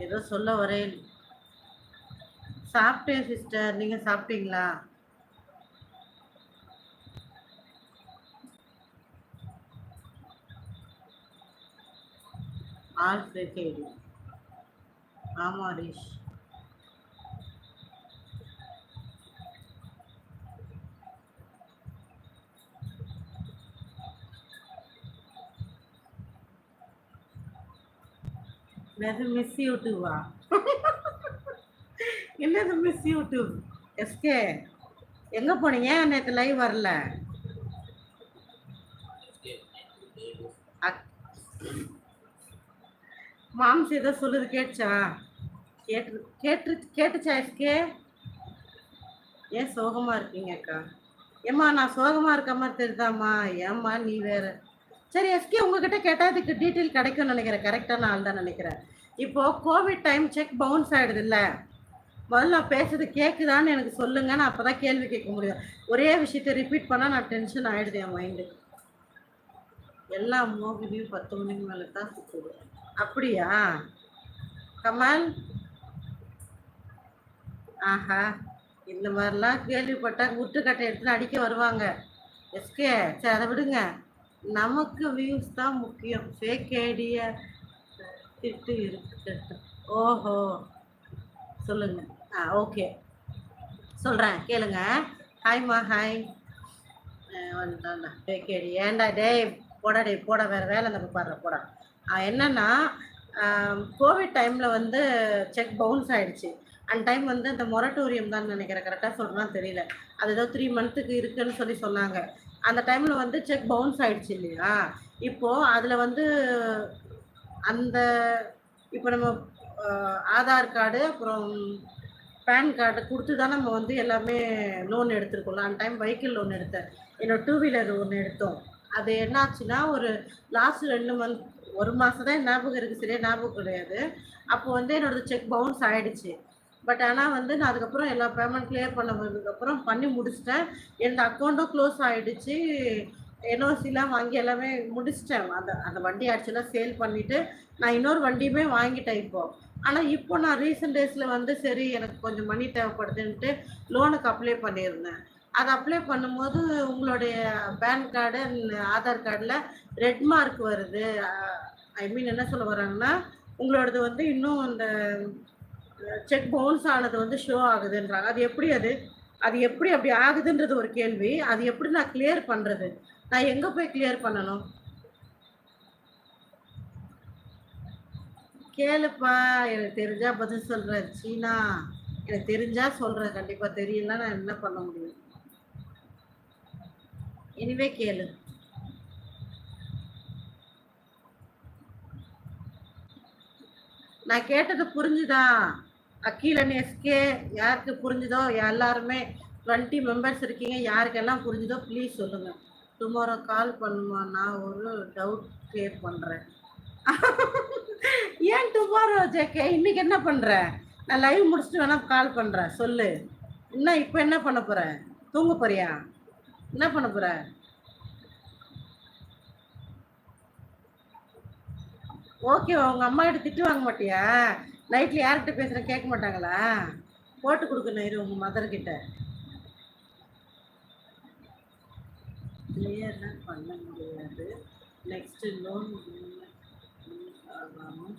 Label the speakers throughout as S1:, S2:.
S1: ஏதோ சொல்ல வரேன். சாப்பிட்டேன் சிஸ்டர் நீங்க சாப்பிட்டீங்களா? ஆல் ஃப்ரெட் ஐடி ஆமா ஹரிஷ். என்னது மிஸ் யூடியூபா என்னது மிஸ் யூடியூப் எஸ்கே எங்க போனீங்க? நேற்று லைவ் வரல? அக்- மாம்ஸ் ஏதோ சொல்லுது கேட்டுச்சா? கேட்டு கேட்டு கேட்டுச்சா எஸ்கே? ஏன் சோகமா இருக்கீங்க அக்கா? ஏம்மா நான் சோகமா இருக்க மாதிரி தெரியுதாம்மா? ஏம்மா நீ வேற சரி எஸ்கே உங்ககிட்ட கேட்டால் இதுக்கு டீட்டெயில் கிடைக்கும்னு நினைக்கிறேன். கரெக்டான ஆள் தான் நினைக்கிறேன். இப்போ கோவிட் டைம் செக் பவுன்ஸ் ஆயிடுது இல்லை? முதல்ல நான் பேசுறது கேட்குதான்னு எனக்கு சொல்லுங்க நான் அப்போ தான் கேள்வி கேட்க முடியும். ஒரே விஷயத்தை ரிப்பீட் பண்ணால் நான் டென்ஷன் ஆகிடுது என் மைண்டு எல்லா மோகினியும் பத்து மணிக்கு மேலே தான் சுற்றுது அப்படியா? கமல்? ஆஹா இந்த மாதிரிலாம் கேள்விப்பட்டால் முட்டுக்கட்டை எடுத்துன்னு அடிக்க வருவாங்க. எஸ்கே சரி அதை விடுங்க. நமக்கு வியூஸ் தான் முக்கியம். ஃபேக் ஐடிய திட்டு இருக்கு. ஓஹோ. சொல்லுங்க. ஆ ஓகே சொல்கிறேன் கேளுங்க. ஹாய்மா ஹாய் வந்துட்டான்டா ஃபேக் ஐடி ஏன்டா டேய் போடா டே போட வேறு வேலை நம்ம பாடுற போடா. என்னென்னா என்னன்னா கோவிட் டைமில் வந்து செக் பவுன்ஸ் ஆகிடுச்சு அண்ட் டைம் வந்து அந்த மொரட்டோரியம் தான் நினைக்கிறேன். கரெக்டாக சொல்கிறான் தெரியல. அது ஏதோ த்ரீ மந்த்துக்கு இருக்குன்னு சொல்லி சொன்னாங்க. அந்த டைமில் வந்து செக் பவுன்ஸ் ஆயிடுச்சு இல்லையா? இப்போது அதில் வந்து அந்த இப்போ நம்ம ஆதார் கார்டு அப்புறம் பேன் கார்டு கொடுத்து தான் நம்ம வந்து எல்லாமே லோன் எடுத்துருக்கோம்ல அந்த டைம் வெஹிக்கிள் லோன் எடுத்தேன். என்னோட டூ வீலர் ஒன்று எடுத்தோம். அது என்னாச்சுன்னா ஒரு லாஸ்ட் ரெண்டு மந்த் ஒரு மாதம் தான் ஞாபகம் இருக்குது சரியா ஞாபகம் கிடையாது. அப்போ வந்து என்னோடய செக் பவுன்ஸ் ஆகிடுச்சு பட் ஆனால் வந்து நான் அதுக்கப்புறம் எல்லா பேமெண்ட் கிளியர் பண்ணதுக்கப்புறம் பண்ணி முடிச்சிட்டேன். என் அக்கௌண்ட்டும் க்ளோஸ் ஆகிடுச்சு என்ஓசிலாம் வாங்கி எல்லாமே முடிச்சிட்டேன். அந்த அந்த வண்டி ஆக்சுவலாக சேல் பண்ணிவிட்டு நான் இன்னொரு வண்டியுமே வாங்கிட்டேன் இப்போ. ஆனால் இப்போ நான் ரீசெண்ட் டேஸில் வந்து சரி எனக்கு கொஞ்சம் மணி தேவைப்படுதுன்ட்டு லோனுக்கு அப்ளை பண்ணியிருந்தேன். அதை அப்ளை பண்ணும்போது உங்களுடைய பேன் கார்டு ஆதார் கார்டில் ரெட் மார்க் வருது. ஐ மீன் என்ன சொல்ல வராங்கன்னா உங்களோடது வந்து இன்னும் அந்த செக் பவுன்ஸ் ஆனது வந்து ஷோ ஆகுதுன்றாங்க. அது எப்படி அது? அது எப்படி அப்படி ஆகுதுன்றது ஒரு கேள்வி. அது எப்படி நான் கிளியர் பண்ணுறது நான் எங்கே போய் கிளியர் பண்ணணும்? கேளுப்பா. எனக்கு தெரிஞ்சா பதில் சொல்கிறேன் சீனா எனக்கு தெரிஞ்சா சொல்கிறேன் கண்டிப்பாக தெரியலன்னா நான் என்ன பண்ண முடியும்? இனிமே கேளு. நான் கேட்டது அக்கீல் அண்ட் எஸ்கே யாருக்கு புரிஞ்சுதோ எல்லாருமே டுவெண்ட்டி மெம்பர்ஸ் இருக்கீங்க யாருக்கெல்லாம் புரிஞ்சுதோ ப்ளீஸ் சொல்லுங்கள் டுமாரோ கால் பண்ணுமா? நான் ஒரு டவுட் கிளியர் பண்ணுறேன் ஏன் டுமாரோ ஜேகே இன்னைக்கு என்ன பண்ணுற நான் லைவ் முடிச்சுட்டு வேணா கால் பண்ணுறேன் சொல்லு. என்ன இப்போ என்ன பண்ண போகிற தூங்க போறியா? என்ன பண்ண போகிற ஓகே உங்கள் அம்மா கிட்ட திட்டு வாங்க மாட்டியா? நைட்டில் யார்கிட்ட பேசுகிறேன் கேட்க மாட்டாங்களா? போட்டு கொடுக்கணும் இரு உங்கள் மதர்கிட்ட கிளியர்லாம் பண்ண முடியாது. நெக்ஸ்ட்டு லோன் ஆகாமல்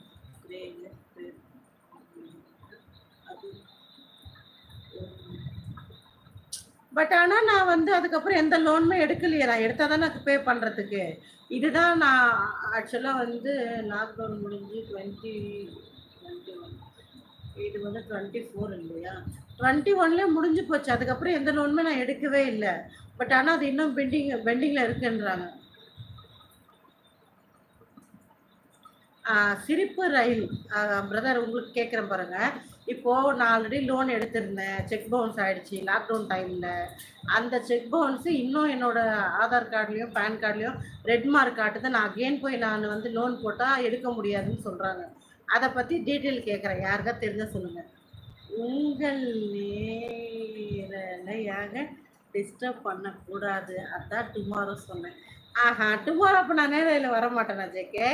S1: பட் ஆனால் நான் வந்து அதுக்கப்புறம் எந்த லோனுமே எடுக்கலையே. நான் எடுத்தால் தான் நான் பே பண்ணுறதுக்கு இதுதான் நான் ஆக்சுவலாக வந்து லாக்டவுன் முடிஞ்சு டுவெண்ட்டி இது வந்து டுவெண்ட்டி ஃபோர் இல்லையா? டுவெண்ட்டி ஒன்லேயே முடிஞ்சு போச்சு. அதுக்கப்புறம் எந்த லோனுமே நான் எடுக்கவே இல்லை. பட் ஆனால் அது இன்னும் பெண்டிங் பெண்டிங்கில் இருக்குன்றாங்க. சிரிப்பு ரயில். பிரதர் உங்களுக்கு கேட்குறேன் பாருங்க. இப்போது நான் ஆல்ரெடி லோன் எடுத்திருந்தேன். செக் பவுன்ஸ் ஆகிடுச்சி லாக்டவுன் டைமில் அந்த செக் பவுன்ஸு இன்னும் என்னோட ஆதார் கார்டுலையும் பேன் கார்டுலையும் ரெட் மார்க் காட்டுது. நான் அகெயின் போய் நான் வந்து லோன் போட்டால் எடுக்க முடியாதுன்னு சொல்கிறாங்க அதை பற்றி டீட்டெயில் கேட்குறேன் யாருக்கா தெரிஞ்ச சொல்லுங்கள் உங்கள் நேரலையாக டிஸ்டர்ப் பண்ணக்கூடாது. அதான் டுமாரோ சொன்னேன். ஆஹா டுமாரோ அப்போ நான் நேரில் வர மாட்டேனா ஜேகே